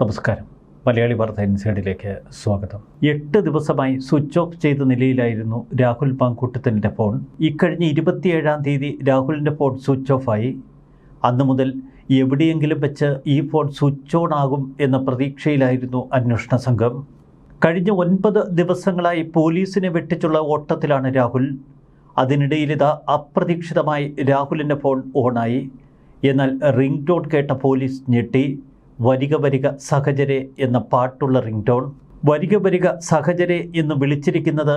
നമസ്കാരം. മലയാളി വാർത്ത ഇൻസൈഡിലേക്ക് സ്വാഗതം. എട്ട് ദിവസമായി സ്വിച്ച് ഓഫ് ചെയ്ത നിലയിലായിരുന്നു രാഹുൽ പാങ്കൂട്ടത്തിന്റെ ഫോൺ. ഇക്കഴിഞ്ഞ ഇരുപത്തിയേഴാം തീയതി രാഹുലിന്റെ ഫോൺ സ്വിച്ച് ഓഫായി അന്നു മുതൽ എവിടെയെങ്കിലും വെച്ച് ഈ ഫോൺ സ്വിച്ച് ഓൺ ആകും എന്ന പ്രതീക്ഷയിലായിരുന്നു അന്വേഷണ സംഘം. കഴിഞ്ഞ ഒൻപത് ദിവസങ്ങളായി പോലീസിനെ വെട്ടിച്ചുള്ള ഓട്ടത്തിലാണ് രാഹുൽ. അതിനിടയിൽ ഇതാ അപ്രതീക്ഷിതമായി രാഹുലിന്റെ ഫോൺ ഓണായി. എന്നാൽ റിംഗ് ടോൺ കേട്ട പോലീസ് ഞെട്ടി. വരിക വരിക സഹചരെ എന്ന പാട്ടുള്ള റിംഗ് ടോൺ വരിക വരിക സഹചരെ എന്ന് വിളിച്ചിരിക്കുന്നത്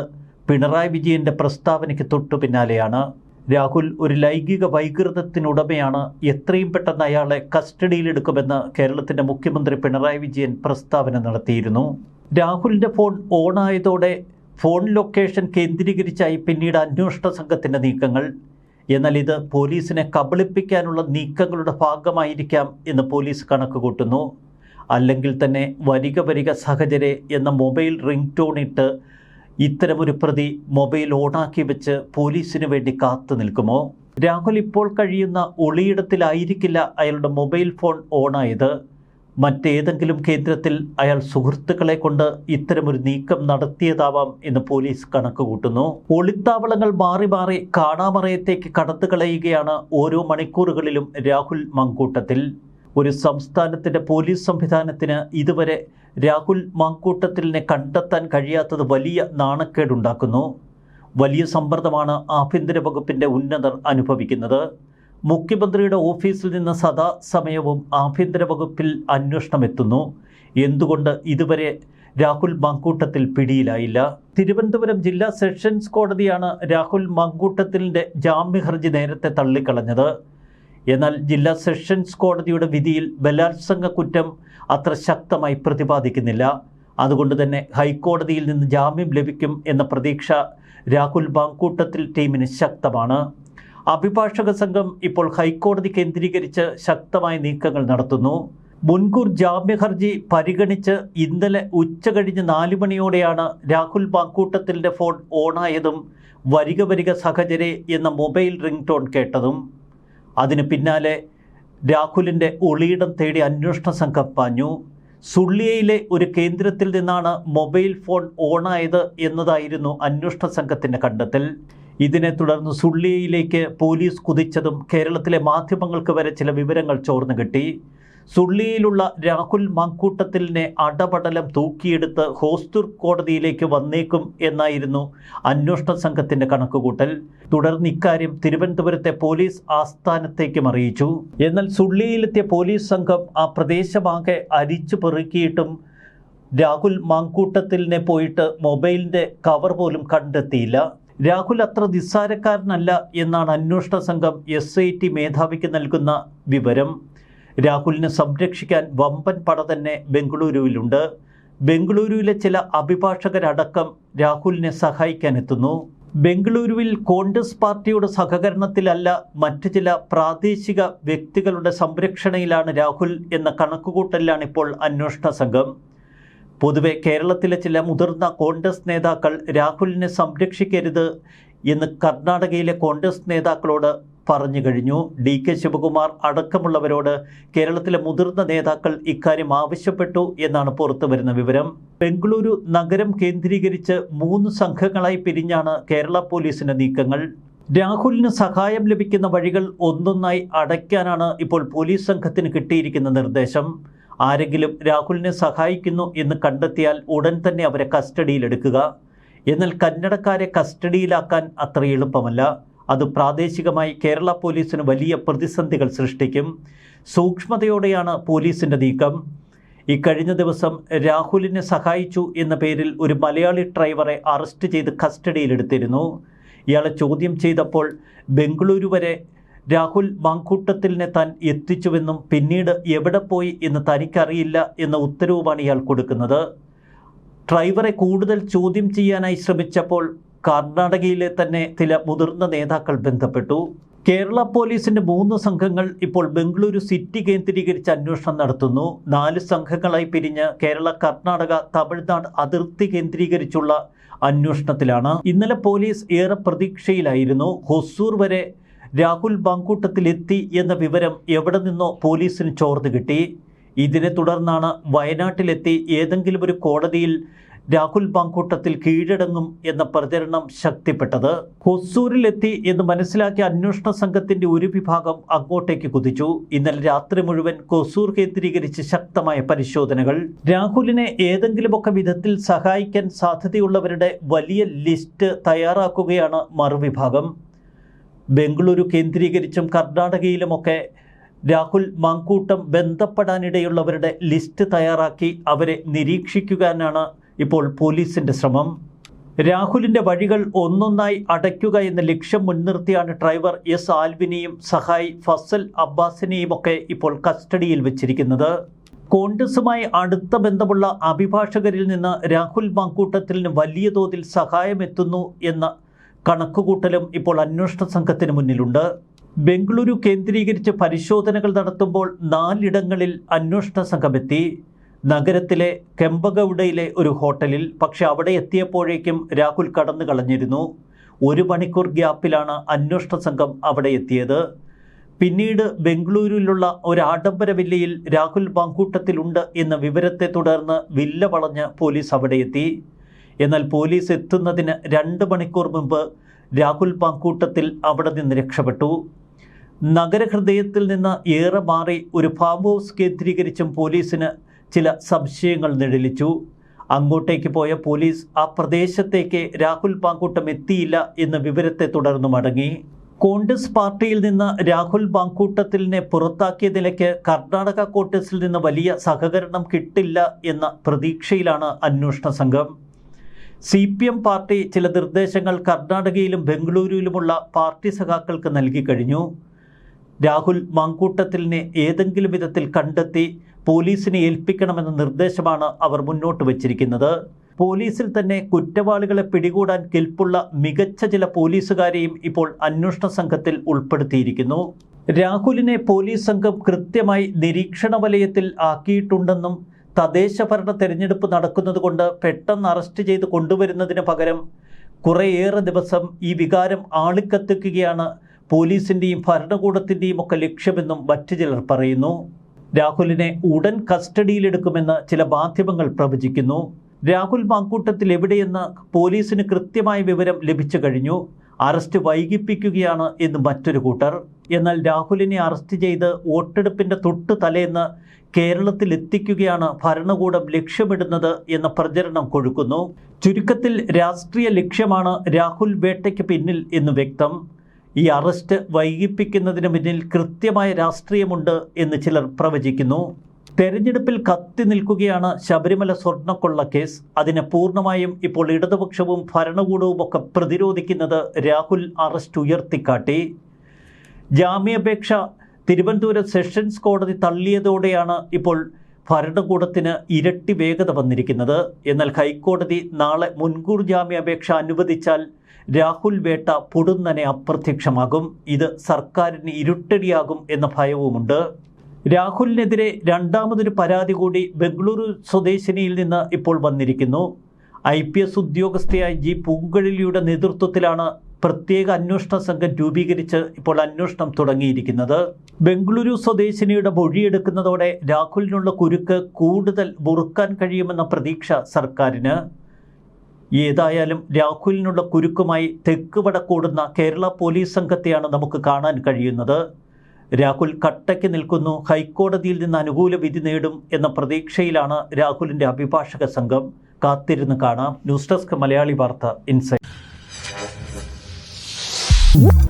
പിണറായി വിജയന്റെ പ്രസ്താവനയ്ക്ക് തൊട്ടു പിന്നാലെയാണ്. രാഹുൽ ഒരു ലൈംഗിക വൈകൃതത്തിനുടമയാണ്. എത്രയും പെട്ടെന്ന് അയാളെ കസ്റ്റഡിയിലെടുക്കുമെന്ന് കേരളത്തിന്റെ മുഖ്യമന്ത്രി പിണറായി വിജയൻ പ്രസ്താവന നടത്തിയിരുന്നു. രാഹുലിന്റെ ഫോൺ ഓണായതോടെ ഫോൺ ലൊക്കേഷൻ കേന്ദ്രീകരിച്ചായി പിന്നീട് അന്വേഷണ സംഘത്തിന്റെ നീക്കങ്ങൾ. എന്നാൽ ഇത് പോലീസിനെ കബളിപ്പിക്കാനുള്ള നീക്കങ്ങളുടെ ഭാഗമായിരിക്കാം എന്ന് പോലീസ് കണക്ക് കൂട്ടുന്നു. അല്ലെങ്കിൽ തന്നെ വരിക വരിക സഹചരെ എന്ന മൊബൈൽ റിംഗ് ടോൺ ഇട്ട് ഇത്തരമൊരു പ്രതി മൊബൈൽ ഓണാക്കി വെച്ച് പോലീസിന് വേണ്ടി കാത്തു നിൽക്കുമോ? രാഹുൽ ഇപ്പോൾ കഴിയുന്ന ഒളിയിടത്തിലായിരിക്കില്ല അയാളുടെ മൊബൈൽ ഫോൺ ഓണായത്. മറ്റേതെങ്കിലും കേന്ദ്രത്തിൽ അയാൾ സുഹൃത്തുക്കളെ കൊണ്ട് ഇത്തരമൊരു നീക്കം നടത്തിയതാവാം എന്ന് പോലീസ് കണക്ക് കൂട്ടുന്നു ഒളിത്താവളങ്ങൾ മാറി മാറി കാണാമറയത്തേക്ക് കടത്തുകളയുകയാണ് ഓരോ മണിക്കൂറുകളിലും രാഹുൽ മങ്കൂട്ടത്തിൽ. ഒരു സംസ്ഥാനത്തിന്റെ പോലീസ് സംവിധാനത്തിന് ഇതുവരെ രാഹുൽ മങ്കൂട്ടത്തിലിനെ കണ്ടെത്താൻ കഴിയാത്തത് വലിയ നാണക്കേടുണ്ടാക്കുന്നു. വലിയ സമ്മർദ്ദമാണ് ആഭ്യന്തര വകുപ്പിന്റെ ഉന്നതർ അനുഭവിക്കുന്നത്. മുഖ്യമന്ത്രിയുടെ ഓഫീസിൽ നിന്ന് സദാസമയവും ആഭ്യന്തര വകുപ്പിൽ അന്വേഷണം എത്തുന്നു എന്തുകൊണ്ട് ഇതുവരെ രാഹുൽ മങ്കൂട്ടത്തിൽ പിടിയിലായില്ല? തിരുവനന്തപുരം ജില്ലാ സെഷൻസ് കോടതിയാണ് രാഹുൽ മങ്കൂട്ടത്തിന്റെ ജാമ്യ ഹർജി നേരത്തെ തള്ളിക്കളഞ്ഞത്. എന്നാൽ ജില്ലാ സെഷൻസ് കോടതിയുടെ വിധിയിൽ ബലാത്സംഗ കുറ്റം അത്ര ശക്തമായി പ്രതിപാദിക്കുന്നില്ല. അതുകൊണ്ട് തന്നെ ഹൈക്കോടതിയിൽ നിന്ന് ജാമ്യം ലഭിക്കും എന്ന പ്രതീക്ഷ രാഹുൽ ബാങ്കൂട്ടത്തിൽ ടീമിന് ശക്തമാണ്. അഭിഭാഷക സംഘം ഇപ്പോൾ ഹൈക്കോടതി കേന്ദ്രീകരിച്ച് ശക്തമായ നീക്കങ്ങൾ നടത്തുന്നു. മുൻകൂർ ജാമ്യ ഹർജി പരിഗണിച്ച് ഇന്നലെ ഉച്ച കഴിഞ്ഞ് നാല് മണിയോടെയാണ് രാഹുൽ പാക്കൂട്ടത്തിന്റെ ഫോൺ ഓണായതും വരിക വരിക സഹചരെ എന്ന മൊബൈൽ റിംഗ് ടോൺ കേട്ടതും. അതിന് പിന്നാലെ രാഹുലിന്റെ ഒളിയിടം തേടി അന്വേഷണ സംഘം പാഞ്ഞു. സുള്ളിയയിലെ ഒരു കേന്ദ്രത്തിൽ നിന്നാണ് മൊബൈൽ ഫോൺ ഓണായത് എന്നതായിരുന്നു അന്വേഷണ സംഘത്തിന്റെ കണ്ടെത്തൽ. ഇതിനെ തുടർന്ന് സുള്ളിയയിലേക്ക് പോലീസ് കുതിച്ചതും കേരളത്തിലെ മാധ്യമങ്ങൾക്ക് വരെ ചില വിവരങ്ങൾ ചോർന്നു കിട്ടി. സുള്ളിയിലുള്ള രാഹുൽ മങ്കൂട്ടത്തിലിനെ അടപടലം തൂക്കിയെടുത്ത് ഹോസ്റ്റൂർ കോടതിയിലേക്ക് വന്നേക്കും എന്നായിരുന്നു അന്വേഷണ സംഘത്തിന്റെ കണക്കുകൂട്ടൽ. തുടർന്ന് ഇക്കാര്യം തിരുവനന്തപുരത്തെ പോലീസ് ആസ്ഥാനത്തേക്കും അറിയിച്ചു. എന്നാൽ സുള്ളിയിലെത്തിയ പോലീസ് സംഘം ആ പ്രദേശമാകെ അരിച്ചു പെറുക്കിയിട്ടും രാഹുൽ മങ്കൂട്ടത്തിലിനെ പോയിട്ട് മൊബൈലിന്റെ കവർ പോലും കണ്ടെത്തിയില്ല. രാഹുൽ അത്ര നിസ്സാരക്കാരനല്ല എന്നാണ് അന്വേഷണ സംഘം എസ് ഐ ടി മേധാവിക്ക് നൽകുന്ന വിവരം. രാഹുലിനെ സംരക്ഷിക്കാൻ വമ്പൻ പട തന്നെ ബംഗളൂരുവിലുണ്ട്. ബംഗളൂരുവിലെ ചില അഭിഭാഷകരടക്കം രാഹുലിനെ സഹായിക്കാനെത്തുന്നു. ബംഗളൂരുവിൽ കോൺഗ്രസ് പാർട്ടിയുടെ സഹകരണത്തിലല്ല മറ്റു ചില പ്രാദേശിക വ്യക്തികളുടെ സംരക്ഷണയിലാണ് രാഹുൽ എന്ന കണക്കുകൂട്ടലിലാണ് ഇപ്പോൾ അന്വേഷണ സംഘം. പൊതുവെ കേരളത്തിലെ ചില മുതിർന്ന കോൺഗ്രസ് നേതാക്കൾ രാഹുലിനെ സംരക്ഷിക്കരുത് എന്ന് കർണാടകയിലെ കോൺഗ്രസ് നേതാക്കളോട് പറഞ്ഞു കഴിഞ്ഞു. ഡി കെ ശിവകുമാർ അടക്കമുള്ളവരോട് കേരളത്തിലെ മുതിർന്ന നേതാക്കൾ ഇക്കാര്യം ആവശ്യപ്പെട്ടു എന്നാണ് പുറത്തു വരുന്ന വിവരം. ബംഗളൂരു നഗരം കേന്ദ്രീകരിച്ച് മൂന്ന് സംഘങ്ങളായി പിരിഞ്ഞാണ് കേരള പോലീസിന്റെ നീക്കങ്ങൾ. രാഹുലിന് സഹായം ലഭിക്കുന്ന വഴികൾ ഒന്നൊന്നായി അടയ്ക്കാനാണ് ഇപ്പോൾ പോലീസ് സംഘത്തിന് കിട്ടിയിരിക്കുന്ന നിർദ്ദേശം. ആരെങ്കിലും രാഹുലിനെ സഹായിക്കുന്നു എന്ന് കണ്ടെത്തിയാൽ ഉടൻ തന്നെ അവരെ കസ്റ്റഡിയിലെടുക്കുക എന്നാൽ കന്നഡക്കാരെ കസ്റ്റഡിയിലാക്കാൻ അത്ര എളുപ്പമല്ല. അത് പ്രാദേശികമായി കേരള പോലീസിന് വലിയ പ്രതിസന്ധികൾ സൃഷ്ടിക്കും. സൂക്ഷ്മതയോടെയാണ് പോലീസിന്റെ നീക്കം. ഇക്കഴിഞ്ഞ ദിവസം രാഹുലിനെ സഹായിച്ചു എന്ന പേരിൽ ഒരു മലയാളി ഡ്രൈവറെ അറസ്റ്റ് ചെയ്ത് കസ്റ്റഡിയിലെടുത്തിരുന്നു ഇയാളെ ചോദ്യം ചെയ്തപ്പോൾ ബംഗളൂരു വരെ രാഹുൽ മങ്കൂട്ടത്തിലിനെ താൻ എത്തിച്ചുവെന്നും പിന്നീട് എവിടെ പോയി എന്ന് തനിക്കറിയില്ല എന്ന ഉത്തരവുമാണ് ഇയാൾ കൊടുക്കുന്നത്. ഡ്രൈവറെ കൂടുതൽ ചോദ്യം ചെയ്യാനായി ശ്രമിച്ചപ്പോൾ കർണാടകയിലെ തന്നെ ചില മുതിർന്ന നേതാക്കൾ ബന്ധപ്പെട്ടു. കേരള പോലീസിന്റെ മൂന്ന് സംഘങ്ങൾ ഇപ്പോൾ ബംഗളൂരു സിറ്റി കേന്ദ്രീകരിച്ച് അന്വേഷണം നടത്തുന്നു. നാല് സംഘങ്ങളായി പിരിഞ്ഞ് കേരള കർണാടക തമിഴ്നാട് അതിർത്തി കേന്ദ്രീകരിച്ചുള്ള അന്വേഷണത്തിലാണ്. ഇന്നലെ പോലീസ് ഏറെ പ്രതീക്ഷയിലായിരുന്നു. ഹൊസൂർ വരെ രാഹുൽ ബാങ്കൂട്ടത്തിലെത്തി എന്ന വിവരം എവിടെ നിന്നോ പോലീസിന് ചോർന്നു കിട്ടി. ഇതിനെ തുടർന്നാണ് വയനാട്ടിലെത്തി ഏതെങ്കിലും ഒരു കോടതിയിൽ രാഹുൽ ബാങ്കൂട്ടത്തിൽ കീഴടങ്ങും എന്ന പ്രചരണം ശക്തിപ്പെട്ടത്. ഹൊസൂരിലെത്തി എന്ന് മനസ്സിലാക്കിയ അന്വേഷണ സംഘത്തിന്റെ ഒരു വിഭാഗം അങ്ങോട്ടേക്ക് കുതിച്ചു. ഇന്നലെ രാത്രി മുഴുവൻ കൊസൂർ കേന്ദ്രീകരിച്ച് ശക്തമായ പരിശോധനകൾ. രാഹുലിനെ ഏതെങ്കിലുമൊക്കെ വിധത്തിൽ സഹായിക്കാൻ സാധ്യതയുള്ളവരുടെ വലിയ ലിസ്റ്റ് തയ്യാറാക്കുകയാണ് മറുവിഭാഗം. ബംഗളൂരു കേന്ദ്രീകരിച്ചും കർണാടകയിലുമൊക്കെ രാഹുൽ മാങ്കൂട്ടം ബന്ധപ്പെടാനിടയുള്ളവരുടെ ലിസ്റ്റ് തയ്യാറാക്കി അവരെ നിരീക്ഷിക്കുവാനാണ് ഇപ്പോൾ പോലീസിന്റെ ശ്രമം. രാഹുലിന്റെ വഴികൾ ഒന്നൊന്നായി അടയ്ക്കുക എന്ന ലക്ഷ്യം മുൻനിർത്തിയാണ് ഡ്രൈവർ എസ് ആൽവിനെയും സഹായി ഫസൽ അബ്ബാസിനെയും ഒക്കെ ഇപ്പോൾ കസ്റ്റഡിയിൽ വെച്ചിരിക്കുന്നത്. കോൺഗ്രസുമായി അടുത്ത ബന്ധമുള്ള അഭിഭാഷകരിൽ നിന്ന് രാഹുൽ മാങ്കൂട്ടത്തിന് വലിയ തോതിൽ സഹായമെത്തുന്നു എന്ന കണക്കുകൂട്ടലും ഇപ്പോൾ അന്വേഷണ സംഘത്തിന് മുന്നിലുണ്ട്. ബംഗളൂരു കേന്ദ്രീകരിച്ച് പരിശോധനകൾ നടത്തുമ്പോൾ നാലിടങ്ങളിൽ അന്വേഷണ സംഘമെത്തി. നഗരത്തിലെ കെമ്പഗൌഡയിലെ ഒരു ഹോട്ടലിൽ പക്ഷെ അവിടെ എത്തിയപ്പോഴേക്കും രാഹുൽ കടന്നു കളഞ്ഞിരുന്നു. ഒരു മണിക്കൂർ ഗ്യാപ്പിലാണ് അന്വേഷണ സംഘം അവിടെ എത്തിയത്. പിന്നീട് ബംഗളൂരുവിലുള്ള ഒരു ആഡംബര വില്ലയിൽ രാഹുൽ പാങ്കൂട്ടത്തിലുണ്ട് എന്ന വിവരത്തെ തുടർന്ന് വില്ല വളഞ്ഞ് പോലീസ് അവിടെ എത്തി. എന്നാൽ പോലീസ് എത്തുന്നതിന് രണ്ട് മണിക്കൂർ മുമ്പ് രാഹുൽ പാങ്കൂട്ടത്തിൽ അവിടെ നിന്ന് രക്ഷപ്പെട്ടു. നഗരഹൃദയത്തിൽ നിന്ന് ഏറെ മാറി ഒരു ഫാം ഹൗസ് കേന്ദ്രീകരിച്ചും പോലീസിന് ചില സംശയങ്ങൾ നിഴലിച്ചു. അങ്ങോട്ടേക്ക് പോയ പോലീസ് ആ പ്രദേശത്തേക്ക് രാഹുൽ പാങ്കൂട്ടം എത്തിയില്ല എന്ന വിവരത്തെ തുടർന്ന് മടങ്ങി. കോൺഗ്രസ് പാർട്ടിയിൽ നിന്ന് രാഹുൽ പാങ്കൂട്ടത്തിലിനെ പുറത്താക്കിയ നിലയ്ക്ക് കർണാടക കോൺഗ്രസിൽ നിന്ന് വലിയ സഹകരണം കിട്ടില്ല എന്ന പ്രതീക്ഷയിലാണ് അന്വേഷണ സംഘം. സി പി എം പാർട്ടി ചില നിർദ്ദേശങ്ങൾ കർണാടകയിലും ബംഗളൂരുവിലുമുള്ള പാർട്ടി സഖാക്കൾക്ക് നൽകി കഴിഞ്ഞു. രാഹുൽ മങ്കൂട്ടത്തിലിനെ ഏതെങ്കിലും വിധത്തിൽ കണ്ടെത്തി പോലീസിനെ ഏൽപ്പിക്കണമെന്ന നിർദ്ദേശമാണ് അവർ മുന്നോട്ട് വച്ചിരിക്കുന്നത്. പോലീസിൽ തന്നെ കുറ്റവാളികളെ പിടികൂടാൻ കെൽപ്പുള്ള മികച്ച ചില പോലീസുകാരെയും ഇപ്പോൾ അന്വേഷണ സംഘത്തിൽ ഉൾപ്പെടുത്തിയിരിക്കുന്നു. രാഹുലിനെ പോലീസ് സംഘം കൃത്യമായി നിരീക്ഷണ വലയത്തിൽ ആക്കിയിട്ടുണ്ടെന്നും തദ്ദേശഭരണ തെരഞ്ഞെടുപ്പ് നടക്കുന്നതുകൊണ്ട് പെട്ടെന്ന് അറസ്റ്റ് ചെയ്ത് കൊണ്ടുവരുന്നതിന് പകരം കുറേയേറെ ദിവസം ഈ വികാരം ആളിക്കത്തിക്കുകയാണ് പോലീസിന്റെയും ഭരണകൂടത്തിന്റെയും ഒക്കെ ലക്ഷ്യമെന്നും മറ്റു ചിലർ പറയുന്നു. രാഹുലിനെ ഉടൻ കസ്റ്റഡിയിലെടുക്കുമെന്ന് ചില മാധ്യമങ്ങൾ പ്രവചിക്കുന്നു. രാഹുൽ മാങ്കൂട്ടത്തിൽ എവിടെയെന്ന് പോലീസിന് കൃത്യമായ വിവരം ലഭിച്ചു കഴിഞ്ഞു. അറസ്റ്റ് വൈകിപ്പിക്കുകയാണ് എന്ന് മറ്റൊരു കൂട്ടർ. എന്നാൽ രാഹുലിനെ അറസ്റ്റ് ചെയ്ത് വോട്ടെടുപ്പിന്റെ തൊട്ട് തലേന്ന് കേരളത്തിൽ എത്തിക്കുകയാണ് ഭരണകൂടം ലക്ഷ്യമിടുന്നത് എന്ന പ്രചരണം കൊഴുക്കുന്നു. ചുരുക്കത്തിൽ രാഷ്ട്രീയ ലക്ഷ്യമാണ് രാഹുൽ വേട്ടയ്ക്ക് പിന്നിൽ എന്ന് വ്യക്തം. ഈ അറസ്റ്റ് വൈകിപ്പിക്കുന്നതിന് പിന്നിൽ കൃത്യമായ രാഷ്ട്രീയമുണ്ട് എന്ന് ചിലർ പ്രവചിക്കുന്നു. തെരഞ്ഞെടുപ്പിൽ കത്തി നിൽക്കുകയാണ് ശബരിമല സ്വർണക്കൊള്ള കേസ്. അതിനെ പൂർണമായും ഇപ്പോൾ ഇടതുപക്ഷവും ഭരണകൂടവും ഒക്കെ പ്രതിരോധിക്കുന്നത് രാഹുൽ അറസ്റ്റ് ഉയർത്തിക്കാട്ടി. ജാമ്യാപേക്ഷ തിരുവനന്തപുരം സെഷൻസ് കോടതി തള്ളിയതോടെയാണ് ഇപ്പോൾ ഭരണകൂടത്തിന് ഇരട്ടി വേഗത വന്നിരിക്കുന്നത്. എന്നാൽ ഹൈക്കോടതി നാളെ മുൻകൂർ ജാമ്യാപേക്ഷ അനുവദിച്ചാൽ രാഹുൽ വേട്ട പൊടുന്നനെ അപ്രത്യക്ഷമാകും. ഇത് സർക്കാരിന് ഇരുട്ടടിയാകും എന്ന ഭയവുമുണ്ട്. രാഹുലിനെതിരെ രണ്ടാമതൊരു പരാതി കൂടി ബംഗളൂരു സ്വദേശിനിയിൽ നിന്ന് ഇപ്പോൾ വന്നിരിക്കുന്നു. ഐ പി എസ് ഉദ്യോഗസ്ഥയായ ജി പൂങ്കഴിലിയുടെ നേതൃത്വത്തിലാണ് പ്രത്യേക അന്വേഷണ സംഘം രൂപീകരിച്ച് ഇപ്പോൾ അന്വേഷണം തുടങ്ങിയിരിക്കുന്നത്. ബംഗളൂരു സ്വദേശിനിയുടെ മൊഴിയെടുക്കുന്നതോടെ രാഹുലിനുള്ള കുരുക്ക് കൂടുതൽ മുറുക്കാൻ കഴിയുമെന്ന പ്രതീക്ഷ സർക്കാരിന്. ഏതായാലും രാഹുലിനുള്ള കുരുക്കുമായി തെക്ക് വടക്കോടുന്ന കേരള പോലീസ് സംഘത്തെയാണ് നമുക്ക് കാണാൻ കഴിയുന്നത്. രാഹുൽ കട്ടയ്ക്ക് നിൽക്കുന്നു ഹൈക്കോടതിയിൽ നിന്ന് അനുകൂല വിധി നേടും എന്ന പ്രതീക്ഷയിലാണ് രാഹുലിന്റെ അഭിഭാഷക സംഘം. കാത്തിരുന്ന് കാണാം. ന്യൂസ് ഡെസ്ക് മലയാളി വാർത്ത ഇൻസൈറ്റ് Woo!